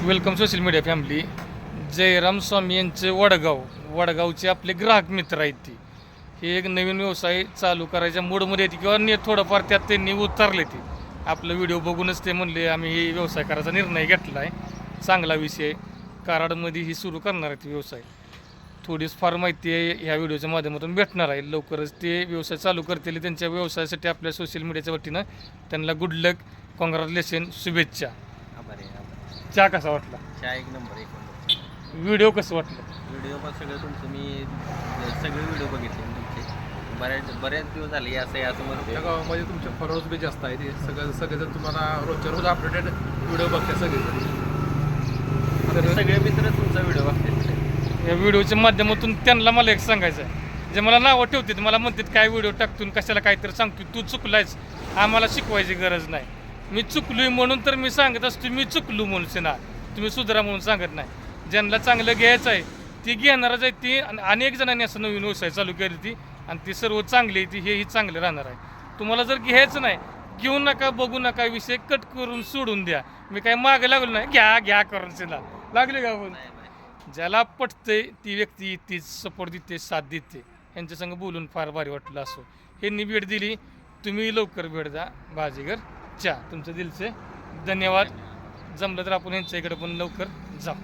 Welcome social media family Jairam Swami यांचे वडगाव. वडगावचे आपले ग्राहक मित्र आहेत ते. हे एक नवीन व्यवसाय चालू करायच्या मूडमध्ये येते किंवा ने थोडंफार त्यात त्यांनी उतरले ते. आपलं व्हिडिओ बघूनच ते म्हणले आम्ही हे व्यवसाय करायचा निर्णय घेतला आहे चांगला विषय कराडमध्ये ही सुरू करणार आहेत व्यवसाय. थोडीच फार माहिती आहे ह्या व्हिडिओच्या माध्यमातून भेटणार आहे. लवकरच ते व्यवसाय चालू करतील. त्यांच्या व्यवसायासाठी आपल्या सोशल मीडियाच्या वतीनं त्यांना गुड लक कॉंग्रॅच्युलेशन शुभेच्छा. चहा कसा वाटला? चहा एक नंबर एक नंबर. व्हिडिओ कसं वाटलं? व्हिडिओ पण सगळं तुमचं मी सगळे व्हिडिओ बघितले तुमचे. बऱ्याच बऱ्याच दिवस झाले असं आहे असं म्हणते त्या गावामध्ये तुमचे फॉलोअर्स बी जास्त आहेत. हे सगळं सगळेजण तुम्हाला रोजच्या रोज अपडेटेड व्हिडिओ बघते सगळेजण आता सगळे मित्र तुमचा व्हिडिओ बघतात. या व्हिडिओच्या माध्यमातून त्यांना मला एक सांगायचं आहे. जे मला नावं ठेवतात मला म्हणतात काय व्हिडिओ टाकतून कशाला काहीतरी सांगतो तू चुकलायच आम्हाला शिकवायची गरज नाही. मी चुकलोय म्हणून तर मी सांगत असतो मी चुकलो म्हणून ना तुम्ही सुधारा म्हणून सांगत नाही. ज्यांना चांगलं घ्यायचं आहे ती घेणारच आहे ती आणि अनेक जणांनी असं नवीन व्यवसाय चालू केली ती आणि ती सर्व चांगली आहे ती हेही चांगले राहणार आहे. तुम्हाला जर घ्यायचं नाही घेऊ नका बघू नका विषय कट करून सोडून द्या. मी काय मागे लागलो नाही घ्या घ्या करून सिना लागले का बोल ज्याला पटते ती व्यक्ती ती सपोर्ट देते साथ देते. यांच्या संग बोलून फार भारी वाटलं असो. हे भेट दिली तुम्ही लवकर भेट द्या बाजीगर. अच्छा तुमचं दिलचे. धन्यवाद. जमलं तर आपण यांच्या इकडे पण लवकर जाऊ.